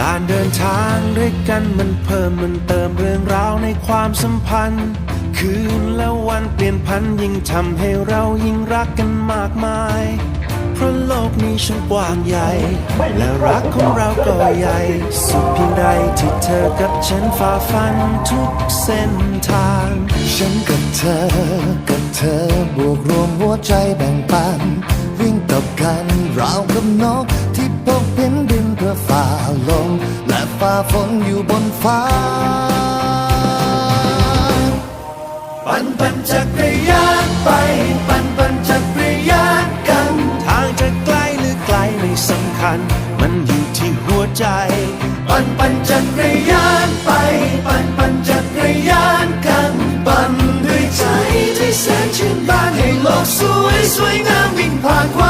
การเดินทางด้วยกันมันเพิ่มมันเติมเรื่องราวในความสัมพันธ์ คืนและวันเปลี่ยนพันยิ่งทำให้เรายิ่งรักกันมากมาย เพราะโลกนี้ช่างกว้างใหญ่ และรักของเราก็ใหญ่ สุดเพียงใดที่เธอกับฉันฝ่าฟันทุกเส้นทาง ฉันกับเธอ กับเธอบวกรวมหัวใจแบ่งปัน วิ่งกับกันราวกับนกที่พบเห็นดิ เพื่อฝ่าลม และฝ่าฝนอยู่บนฟ้า ปั่นปั่นจักรยานไป ปั่นปั่นจักรยานกัน ทางจะไกลหรือไกลไม่สำคัญ มันอยู่ที่หัวใจ ปั่นปั่นจักรยานไป ปั่นปั่นจักรยานกัน ปั่นด้วยใจที่แสนชื่นบานให้โลกสวยสวยงามวิ่งผ่านความ